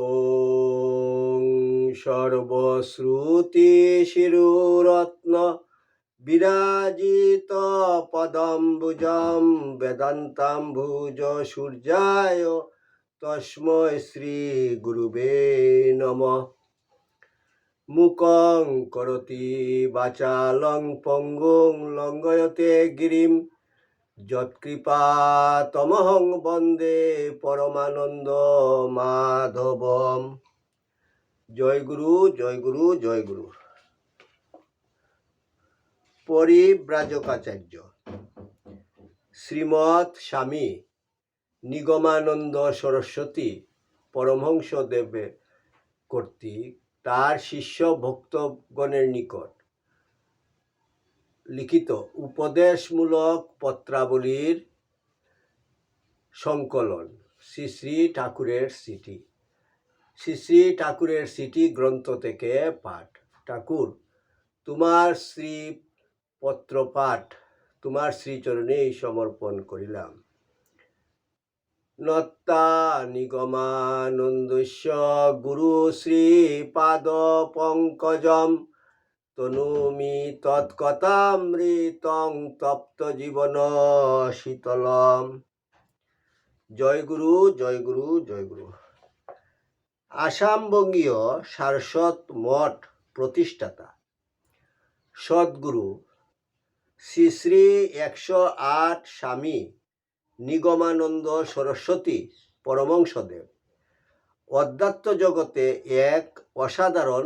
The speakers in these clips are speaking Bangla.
ॐ सर्वश्रुतिशिरुरत्न विराजित पदम्बुजं वेदान्ताम्बुज सूर्याय तस्मै श्रीगुरुवे नमः মুকং করতি বাচালং পঙ্গুং লঙ্গয়তে গিরিম যৎকৃপা তমহং বন্দে পরমানন্দ মাধবম। জয় গুরু জয় গুরু জয় গুরু। পরিব্রাজকাচার্য। শ্রীমৎ স্বামী নিগমানন্দ সরস্বতী পরমহংস পরমহংসদেবের কর্তৃক তার শিষ্য ভক্তগণের নিকট লিখিত উপদেশমূলক পত্রাবলীর সংকলন শ্রী শ্রী ঠাকুরের সিটি। শ্রী শ্রী ঠাকুরের সিটি গ্রন্থ থেকে পাঠ। ঠাকুর, তোমার শ্রী পত্র পাঠ তোমার শ্রীচরণেই সমর্পণ করিলাম। নত্তা নিগমানন্দস্য গুরু শ্রী পাদ পঙ্কজম তনুমি তৎকথামৃতং তপ্ত জীবন শীতলম। জয় গুরু জয় গুরু জয় গুরু। আসামবঙ্গীয় সারস্বত মঠ প্রতিষ্ঠাতা। সদ্গুরু শ্রী শ্রী একশো আট স্বামী নিগমানন্দ সরস্বতী পরমংসদেব। অধ্যাত্ম জগতে এক অসাধারণ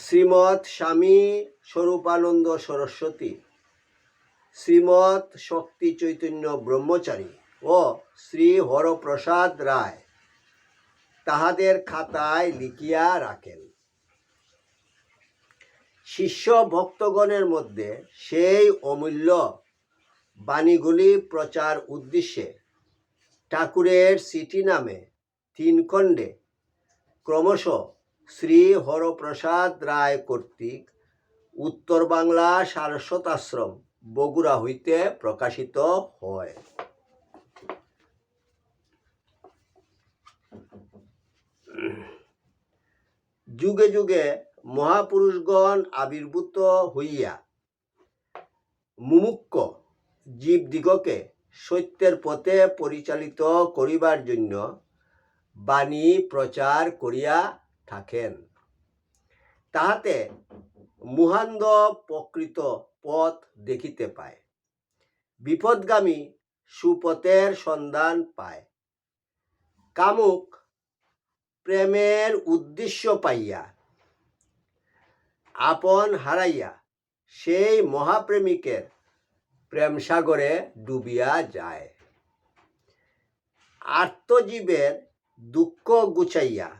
শ্রীমৎ স্বামী স্বরূপানন্দ সরস্বতী, শ্রীমৎ শক্তি চৈতন্য ব্রহ্মচারী ও শ্রী হরপ্রসাদ রায় তাহাদের খাতায় লিখিয়া রাখেন। শিষ্য ভক্তগণের মধ্যে সেই অমূল্য বাণীগুলি প্রচার উদ্দেশ্যে ঠাকুরের সিটি নামে তিন খণ্ডে ক্রমশ শ্রী হরপ্রসাদ রায় কর্তৃক উত্তর বাংলা সারস্বত আশ্রম, বগুড়া হইতে প্রকাশিত হয়। যুগে যুগে মহাপুরুষগণ আবির্ভূত হইয়া মুমুক্ষ জীবদিগকে সত্যের পথে পরিচালিত করিবার জন্য বাণী প্রচার করিয়া থাকেন। তাহাতে মুহান্দ প্রকৃত পথ দেখিতে পায়। বিপদগামী সুপথের সন্ধান পায়। কামুক প্রেমের উদ্দেশ্য পাইয়া, আপন হারাইয়া সেই মহাপ্রেমিকের প্রেম সাগরে ডুবিয়া যায়। আত্মজীবের দুঃখ গুছাইয়া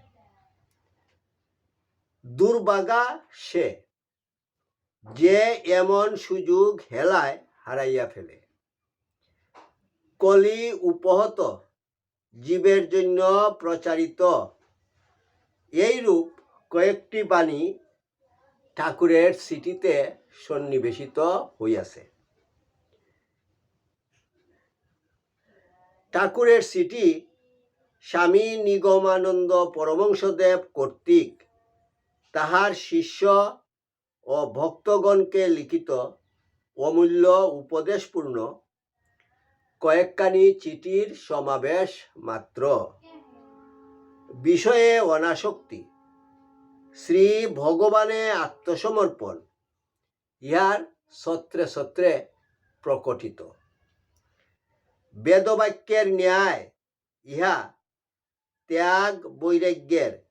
দুর্বাগা সে যে এমন সুযোগ হেলায় হারাইয়া ফেলে। কলি উপহত জীবের জন্য প্রচারিত। এইরূপ কয়েকটি বাণী ঠাকুরের সিটিতে সন্নিবেশিত হইয়াছে। ঠাকুরের সিটি স্বামী নিগমানন্দ পরমংসদেব কর্তৃক তাহার শিষ্য ও ভক্তগণকে লিখিত অমূল্য উপদেশপূর্ণ। কয়েকখানি চিঠির সমাবেশ মাত্র। বিষয়ে অনাসক্তি। শ্রী ভগবানে আত্মসমর্পণ। ইহার সত্রে সত্রে প্রকটিত। বেদবাক্যের ন্যায় ইহা ত্যাগ বৈরাগ্যের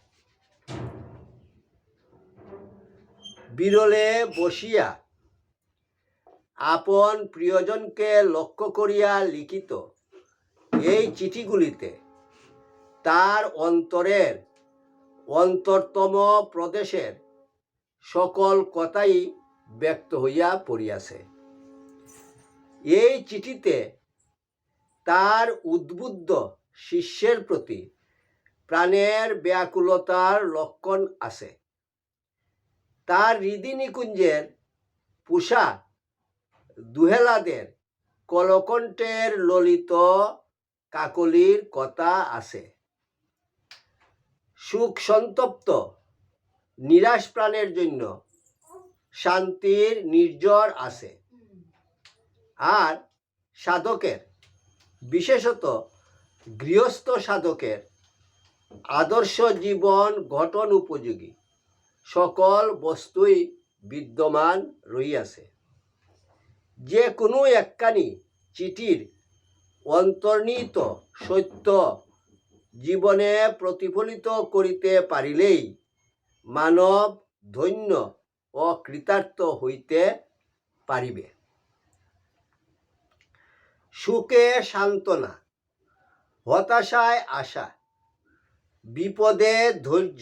বিরলে বসিয়া আপন প্রিয়জনকে লক্ষ্য করিয়া লিখিত এই চিঠিগুলিতে তার অন্তরের অন্তরতম প্রদেশের সকল কথাই ব্যক্ত হইয়া পড়িয়াছে। এই চিঠিতে তার উদ্বুদ্ধ শিষ্যের প্রতি প্রাণের ব্যাকুলতার লক্ষণ আছে। তার হৃদি নিকুঞ্জের পুষা দুহেলাদের কলকণ্ঠের ললিত কাকলির কথা আছে। সুখ সন্তপ্ত, নিরাশ প্রাণের জন্য শান্তির নির্জর আছে। আর সাধকের, বিশেষত গৃহস্থ সাধকের আদর্শ জীবন গঠন উপযোগী। সকল বস্তুই বিদ্যমান রইয়াছে যে কোনো একখানি চিঠির অন্তর্নিহিত সত্য জীবনে প্রতিফলিত করিতে পারিলেই মানব ধন্য ও কৃতার্থ হইতে পারিবে। সুখে সান্ত্বনা, হতাশায় আশা, বিপদে ধৈর্য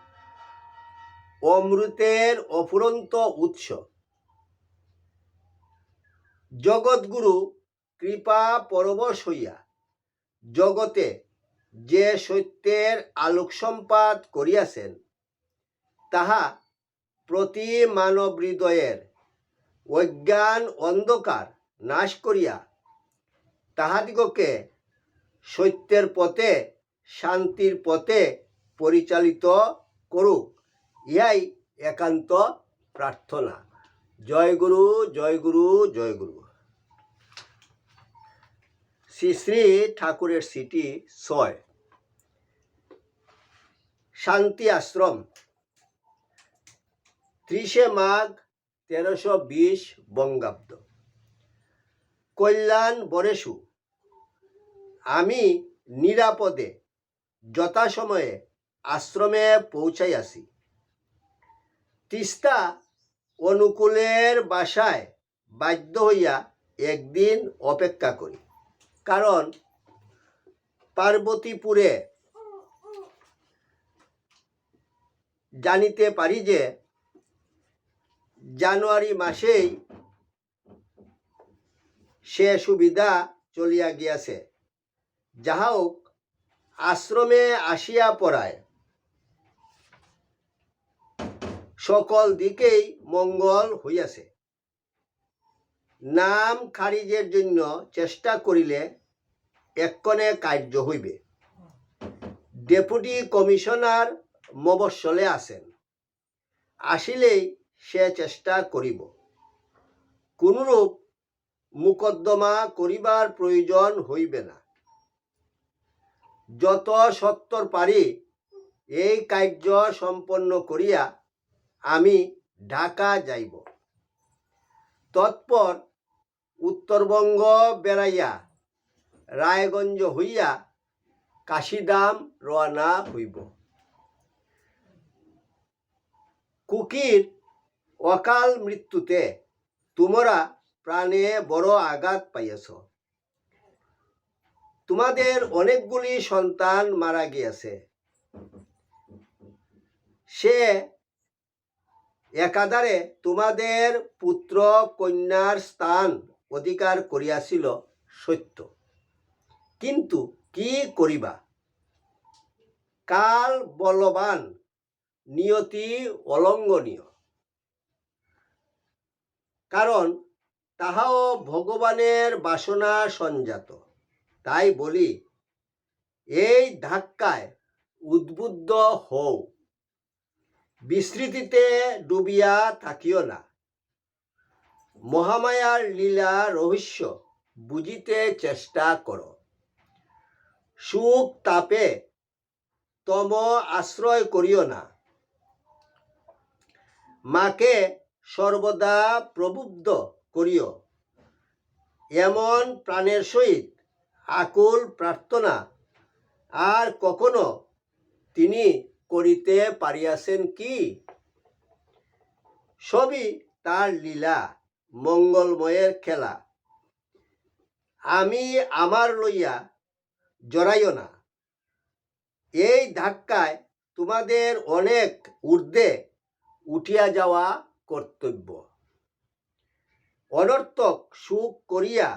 অমৃতের অফুরন্ত উৎস। জগৎগুরু কৃপা পরবশ হইয়া জগতে যে সত্যের আলোক সম্পাদ করিয়াছেন, তাহা প্রতি মানব হৃদয়ের অজ্ঞান অন্ধকার নাশ করিয়া তাহাদিগকে সত্যের পথে, শান্তির পথে পরিচালিত করুক। ইহাই একান্ত প্রার্থনা। জয় গুরু জয় গুরু জয় গুরু। শ্রী শ্রী ঠাকুরের সিটি ছয়। শান্তি আশ্রম। ত্রিশে মাঘ তেরোশো বিশ বঙ্গাব্দ। কল্যাণ বরেশু। আমি নিরাপদে, যথাসময়ে আশ্রমে পৌঁছাই পৌঁছাইয়াছি। তিস্তা অনুকূলের বাসায় বাধ্য হইয়া একদিন অপেক্ষা করি। কারণ পার্বতীপুরে জানিতে পারি যে জানুয়ারি মাসেই সে সুবিধা চলিয়া গিয়াছে। যাহা হোক, আশ্রমে আসিয়া পড়ায় সকল দিকেই মঙ্গল হইয়াছে। নাম খারিজের জন্য চেষ্টা করিলে এক্ষণে কার্য হইবে। ডেপুটি কমিশনার মবস্বলে আছেন। আসিলেই সে চেষ্টা করিব। কোনরূপ মুকদ্দমা করিবার প্রয়োজন হইবে না। যত সত্তর পারি এই কার্য সম্পন্ন করিয়া আমি ঢাকা যাইব। তৎপর উত্তরবঙ্গ বেড়াইয়া রায়গঞ্জ হইয়া কাশিদাম রওনা হইব। কুকির অকাল মৃত্যুতে তোমরা প্রাণে বড় আঘাত পাইয়াছ। তোমাদের অনেকগুলি সন্তান মারা গিয়াছে। সে একাধারে তোমাদের পুত্র কন্যার স্থান অধিকার করিয়াছিল সত্য। কিন্তু কি করিবা? কাল বলবান, নিয়তি অলঙ্ঘনীয় কারণ তাহাও ভগবানের বাসনা সঞ্জাত। তাই বলি, এই ধাক্কায় উদ্বুদ্ধ হও। বিস্মৃতিতে ডুবিয়া থাকিও না। মহামায়ার লীলা রহস্য বুঝিতে চেষ্টা করো সুখ তাপে তম আশ্রয় করিও না। মাকে সর্বদা প্রবুদ্ধ করিও এমন প্রাণের সহিত আকুল প্রার্থনা আর কখনো তিনি করিতে পারিয়াছেন কি? সবই তার লীলা, মঙ্গলময়ের খেলা। আমি আমার লইয়া জড়াইও না। এই ধাক্কায় তোমাদের অনেক ঊর্ধ্বে উঠিয়া যাওয়া কর্তব্য। অনর্থক সুখ করিয়া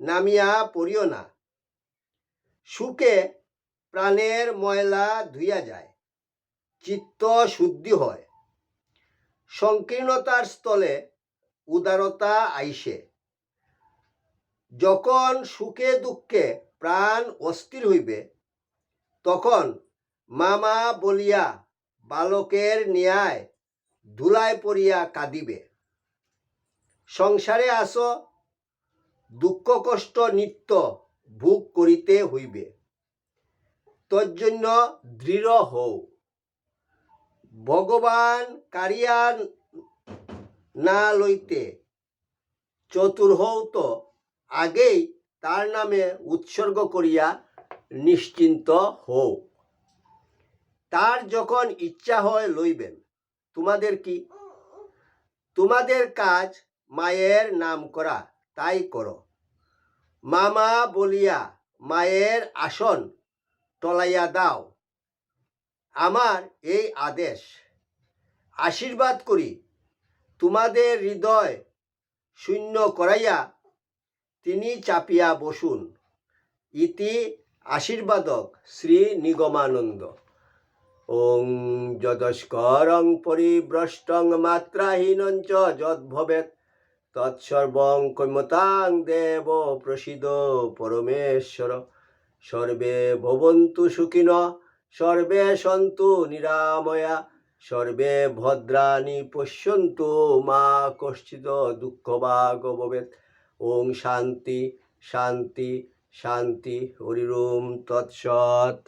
নামিয়া পড়িও না। সুখে প্রাণের ময়লা ধুইয়া যায়। চিত্ত শুদ্ধি হয়। সংকীর্ণতার স্থলে উদারতা আইসে। যখন সুখে দুঃখে প্রাণ অস্থির হইবে, তখন মামা বলিয়া বালকের ন্যায় ধুলায় পড়িয়া কাঁদিবে। সংসারে আসো, দুঃখ কষ্ট নিত্য ভোগ করিতে হইবে। তজ্জন্য দৃঢ় হও। ভগবান কারিয়া না লইতে চতুর হও তো। আগেই তার নামে উৎসর্গ করিয়া নিশ্চিন্ত হও। তার যখন ইচ্ছা হয় লইবেন, তোমাদের কি? তোমাদের কাজ মায়ের নাম করা, তাই করো। মামা বলিয়া মায়ের আসন টলাইয়া দাও। আমার এই আদেশ। আশীর্বাদ করি, তোমাদের হৃদয় শূন্য করাইয়া তিনি চাপিয়া বসুন। ইতি আশীর্বাদক শ্রী নিগমানন্দ। ওং যদস্করং পরিভ্রষ্টং মাত্রাহীনং চ যদ্ভবেৎ, তৎসর্বং কৈমতাং দেব প্রসিদ পরমেশ্বর। সর্বে ভবন্তু সুখিন সর্বে সন্তু নিরাময়া, সর্বে ভদ্রাণি পশ্যন্তু, মা কশ্চিত দুঃখ বা গবেদ ওং শান্তি শান্তি শান্তি, হরিরোম তৎসৎ।